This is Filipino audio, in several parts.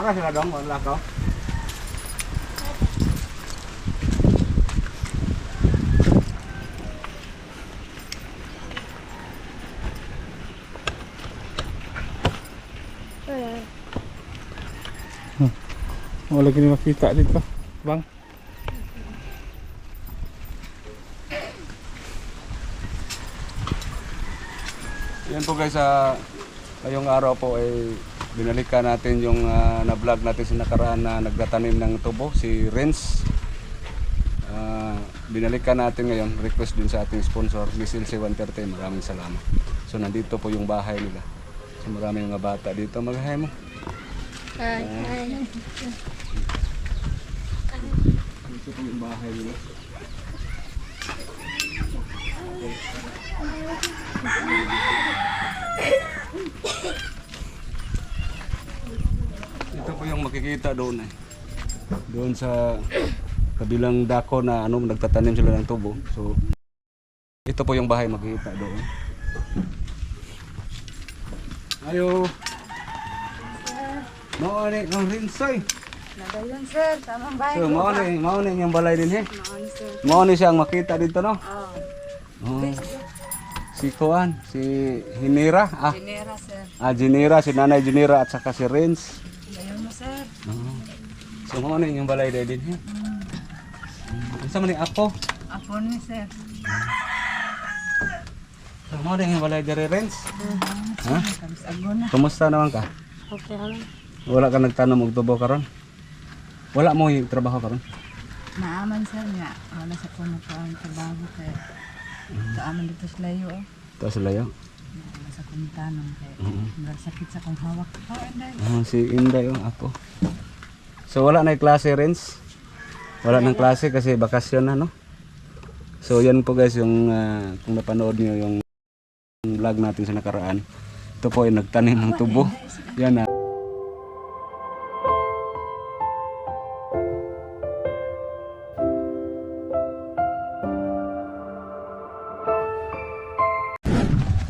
Ara sila dong, wala ka. Wala kini makita dito. Bang. Yan po guys, sa ngayong araw po ay binalikan natin yung ah, na-vlog natin sa nakaraan na nagtatanim ng tubo, si Renz. Ah, binalikan natin ngayon, request din sa ating sponsor, Miss Ilse 130. Maraming salamat. So nandito po yung bahay nila. So maraming mga bata dito. Maghay mo. Hi, hi. Dito po yung bahay nila. Makikita doon eh. Doon sa kabilang dako na ano nagtatanim sila ng tubo. So ito po yung bahay makikita doon. Ayo. Mao ni ang rinsoy. Nadayon sir, tamang bahay So mao ni mao ni yung balay din eh. Noon sir. Mao ni siyang makita dito no. Oh, Oh. Si Kuan, si Hinira, ah, Pinera sir. ah Jinira, si Nanay Jinira at saka si Renz. Mo. Oh. So mao ni yung balay din eh. Unsa man ni ako? Apon ni sir. So mao ni yung balay diri Renz. Ha? Agon na. Kumusta naman ka? Okay lang. Wala ka nagtanong og tubo karon? Wala mo yung trabaho karon? Naaman sir nga. Wala sa po ang trabaho kay. Kaaman dito sa layo. oh. Taas layo. Wala sa kuno tanong kay. Mhm. Nagsakit sa kong hawak. Oh, anday. Ah, si Inday yung ako. So wala na yung klase Renz? Wala nang klase kasi bakasyon na no? So yan po guys yung ah, kung napanood niyo yung vlog natin sa nakaraan. Ito po yung nagtanim ng tubo. Yan ah. na.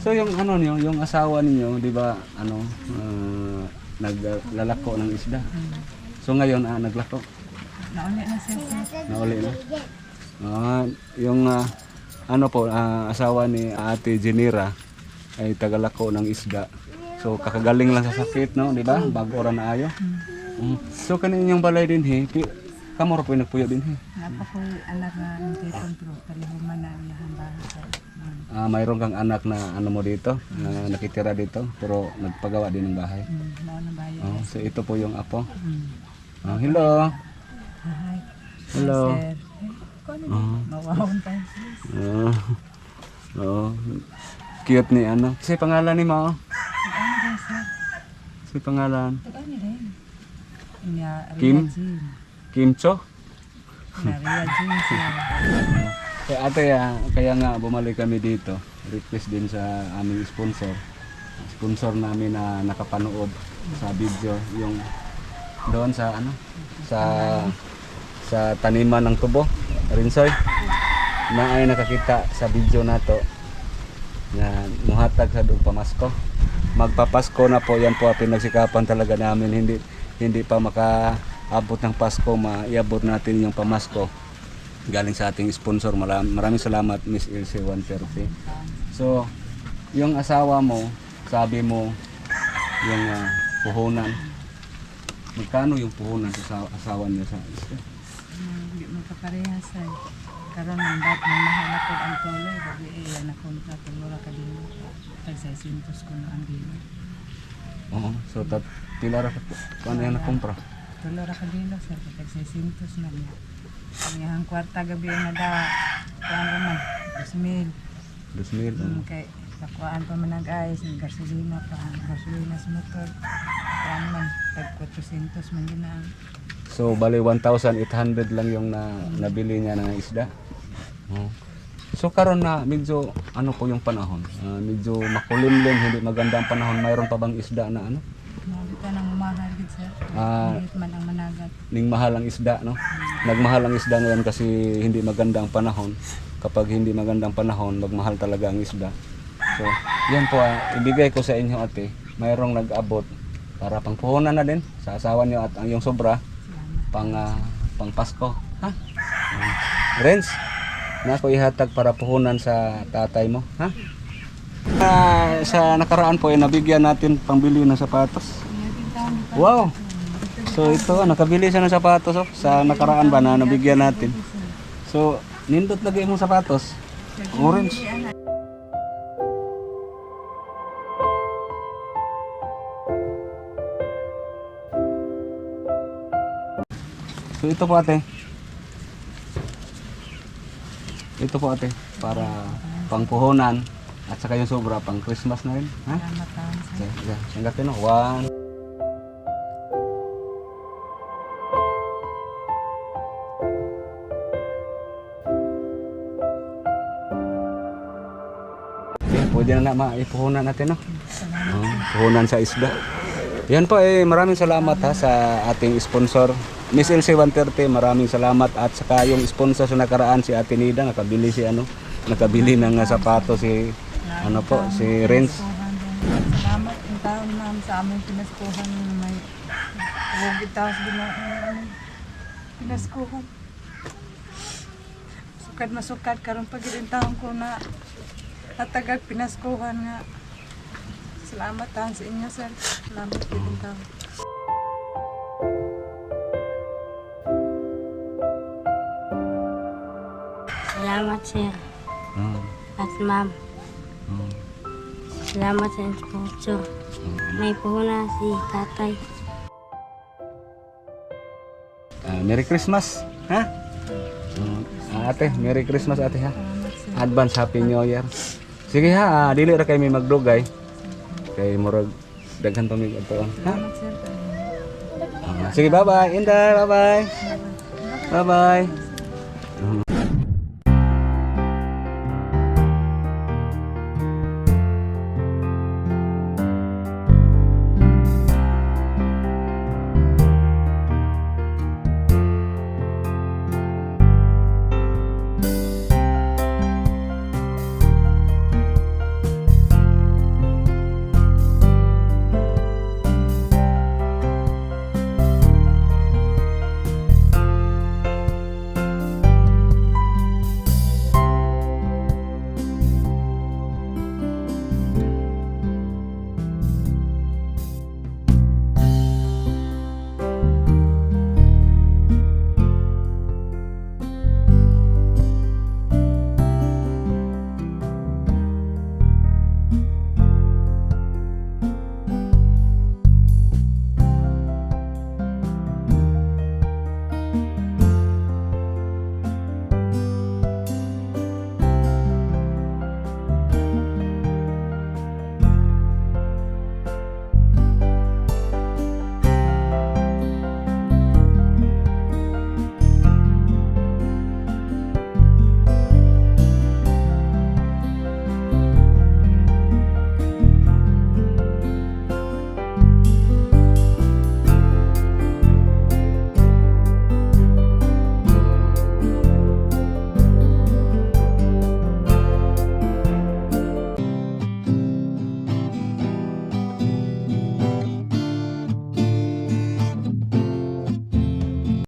So yung ano niyo, yung asawa ninyo, 'di ba, ano, ah, naglalako ng isda. So ngayon ah, naglako. Nauli na sir. Nauli na. Ah, yung ah, ano po, ah, asawa ni Ate Jenira ay tagalako ng isda. So kakagaling lang sa sakit, no, 'di ba? Bago ra na ayo. Mm. So kanin yung balay din he, pi- kamor po yung nagpuyo din he. Napa ko anak nga ng tipon pro. Kalihuman na ang sir. Mm. Ah, mayroon kang anak na ano mo dito, na nakitira dito, pero nagpagawa din ng bahay. Mm. Mao na bahay. Oh, so ito po yung apo. Mm. Ah, hello. Hi. Hello. Sir. Kano Oh. Oh. Oh. Cute ni ano. Kasi pangalan ni mo. Ano? Si pangalan. Ano Kim? Kim Cho. Na Ria Jean. Kaya ate, ah, kaya nga bumalik kami dito. Request din sa aming sponsor. Sponsor namin na nakapanood sa video yung doon sa ano sa sa taniman ng tubo. Rinsoy. Na ay nakakita sa video nato na muhatag sa doon pamasko. Magpapasko na po yan po pinagsikapan talaga namin hindi hindi pa makaabot ng Pasko maiabot natin yung pamasko galing sa ating sponsor. Maraming, salamat Miss Ilse 130. So, yung asawa mo, sabi mo yung ah, puhunan. Magkano yung puhunan sa asawa- niya sa isda? Hindi mo kaparehas sir. Karon ang bat mo mahal ako ang tuloy. Babi iya na kong katulura ka din. Tag sa sintos ko na ang din. Oo. So, tat, pila ra ka po. Paano yan nakumpra? Tulura ka din sir. Tag sa sintos na niya. Ang iyang kwarta gabi na da. Kuan naman. 2,000. 2,000. oo. Mm, kay nakuhaan pa man nag-ayos, ng gasolina pa, ang gasolina sa motor. Kuhaan man, tag 400 man yun ang So, bali 1,800 lang yung na, nabili niya ng isda. Oo. So, karon na medyo, ano po yung panahon? Ah, medyo makulimlim, hindi maganda ang panahon. Mayroon pa bang isda na ano? Nakita nang umahal gid sir. Ah. Maliit man ang managat. ning mahal ang isda, no? Nagmahal ang isda ngayon kasi hindi maganda ang panahon. Kapag hindi maganda ang panahon, magmahal talaga ang isda. So, yan po, ah, ibigay ko sa inyo ate. Mayroong nag-abot para pangpuhunan na din sa asawa niyo at ang yung sobra pang ah, pang Pasko. Ha? Mm. Renz, na ako ihatag para puhunan sa tatay mo. Ha? Ah, sa nakaraan po ay nabigyan natin pangbili ng sapatos. Wow! So ito, ah, nakabili siya ng sapatos oh, sa nakaraan ba na nabigyan natin. So, nindot lagi mong sapatos. Orange. So ito po ate. Ito po ate, para pangpuhunan at saka yung sobra pang Christmas na rin. Ha? Salamat Okay, okay. Sanggapin no. One. Okay, pwede na na maipuhunan natin no. Oh, puhunan sa isda. Yan po eh, maraming salamat ha sa ating sponsor. Miss LC 130, maraming salamat at saka yung sponsor sa nakaraan si Ate Nida, nakabili si ano, nakabili ng uh, sapato si ano po, si Renz. Salamat yung taon ma'am sa aming pinaskuhan na may huwag itaos din ang ano, pinaskuhan. Sukad masukad karon pag taon ko na natagag pinaskuhan nga. Salamat taon sa inyo sir. Salamat yung Salamat sir Oh, at ma'am. oh. Salamat sa sponsor. May puhuna si tatay. Ah, Merry Christmas, ha? Mm, ah, ate, Merry Christmas ate ha. Advance Happy New Year. Sige ha, ah, dili ra kay may magdugay. Kay murag daghan pa mi adto. Ha? Sige, bye-bye. Inda, bye-bye. Bye-bye.